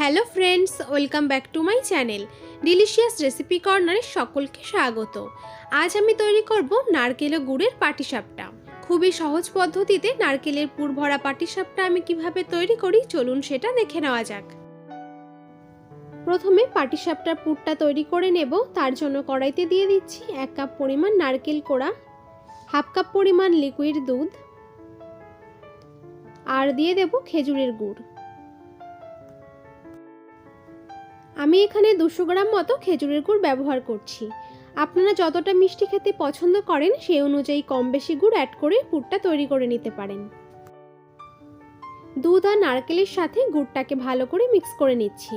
Hello friends, welcome back to my channel delicious recipe কর্নারে সকলকে স্বাগত। আজ আমি তৈরি করব নারকেল ও গুড়ের পাটিসাপটা। খুবই সহজ পদ্ধতিতে নারকেলের পুর ভরা পাটিসাপটা আমি কীভাবে তৈরি করি চলুন সেটা দেখে নেওয়া যাক। প্রথমে পাটিসাপটার পুরটা তৈরি করে নেব। তার জন্য কড়াইতে দিয়ে দিচ্ছি এক কাপ পরিমাণ নারকেল কোড়া, হাফ কাপ পরিমাণ লিকুইড দুধ, আর দিয়ে দেব খেজুরের গুড়। আমি এখানে দুশো গ্রাম মতো খেজুরের গুড় ব্যবহার করছি। আপনারা যতটা মিষ্টি খেতে পছন্দ করেন সেই অনুযায়ী কম বেশি গুড় অ্যাড করে পুরটা তৈরি করে নিতে পারেন। দুধ আর নারকেলের সাথে গুড়টাকে ভালো করে মিক্স করে নিচ্ছি।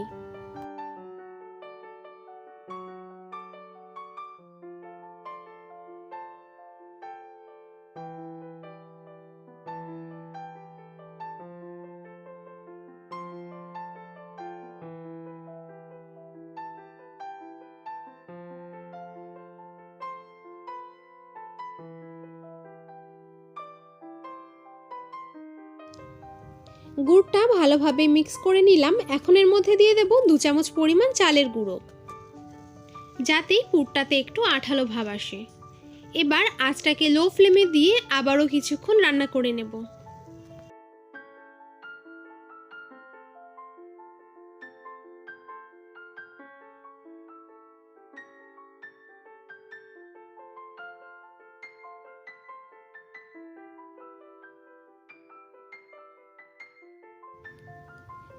গুড়টা ভালোভাবে মিক্স করে নিলাম। এখন এর মধ্যে দিয়ে দেব দু চামচ পরিমাণ চালের গুঁড়ো। যাতে পুরটাতে একটু আঠালো ভাব আসে। এবার আঁচটাকে লো ফ্লেমে দিয়ে আবারও কিছুক্ষণ রান্না করে নেব।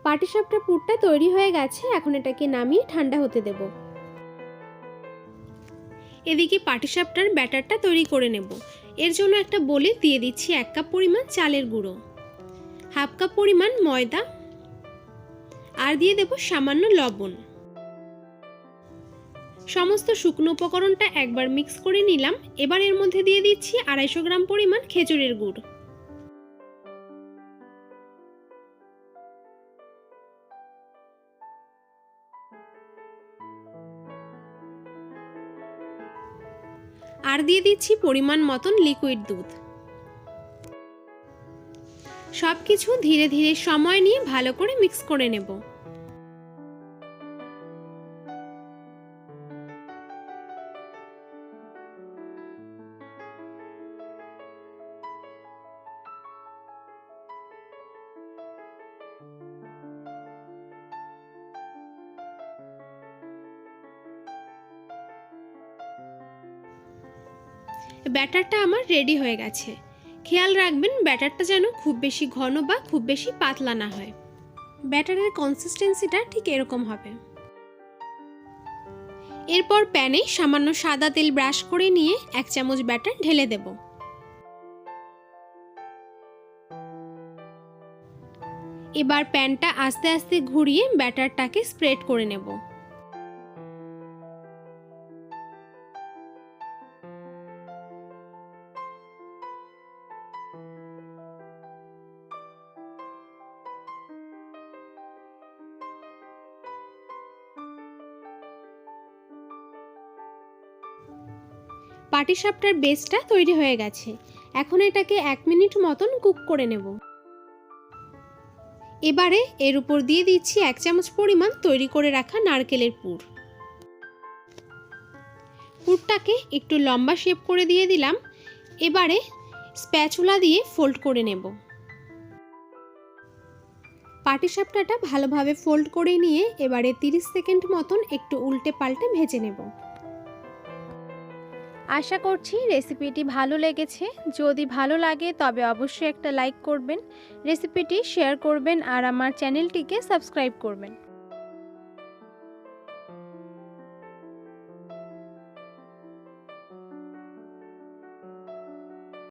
পাটিসাপটা পুরটা তৈরি হয়ে গেছে, এখন এটাকে নামিয়ে ঠান্ডা হতে দেব। এদিকে পাটিসাপটার ব্যাটারটা তৈরি করে নেব। এর জন্য একটা বলে দিয়ে দিচ্ছি এক কাপ পরিমাণ চালের গুঁড়ো, হাফ কাপ পরিমাণ ময়দা, আর দিয়ে দেব সামান্য লবণ। সমস্ত শুকনো উপকরণটা একবার মিক্স করে নিলাম। এবার এর মধ্যে দিয়ে দিচ্ছি আড়াইশো গ্রাম পরিমাণ খেজুরের গুড়। আর দিয়ে দিচ্ছি পরিমাণ মতন লিকুইড দুধ। সব কিছু ধীরে ধীরে সময় নিয়ে ভালো করে মিক্স করে নেব। ব্যাটারটা আমার রেডি হয়ে গেছে। খেয়াল রাখবেন, ব্যাটারটা যেন খুব বেশি ঘন বা খুব বেশি পাতলা না হয়। ব্যাটারের কনসিস্টেন্সিটা ঠিক এরকম হবে। এরপর প্যানে সামান্য সাদা তেল ব্রাশ করে নিয়ে এক চামচ ব্যাটার ঢেলে দেব। এবার প্যানটা আস্তে আস্তে ঘুরিয়ে ব্যাটারটাকে স্প্রেড করে নেব। পাটিসাপটার বেসটা তৈরি হয়ে গেছে। এখন এটাকে এক মিনিট মতন কুক করে নেব। এবারে এর উপর দিয়ে দিচ্ছি এক চামচ পরিমাণ তৈরি করে রাখা নারকেলের পুর। পুরটাকে একটু লম্বা শেপ করে দিয়ে দিলাম। এবারে স্প্যাচুলা দিয়ে ফোল্ড করে নেব। পাটিসাপটাটা ভালোভাবে ফোল্ড করে নিয়ে এবারে 30 সেকেন্ড মতন একটু উল্টে পাল্টে ভেজে নেব। আশা করছি রেসিপিটি ভালো লেগেছে। যদি ভালো লাগে তবে অবশ্যই একটা লাইক করবেন, রেসিপিটি শেয়ার করবেন আর আমার চ্যানেলটিকে সাবস্ক্রাইব করবেন।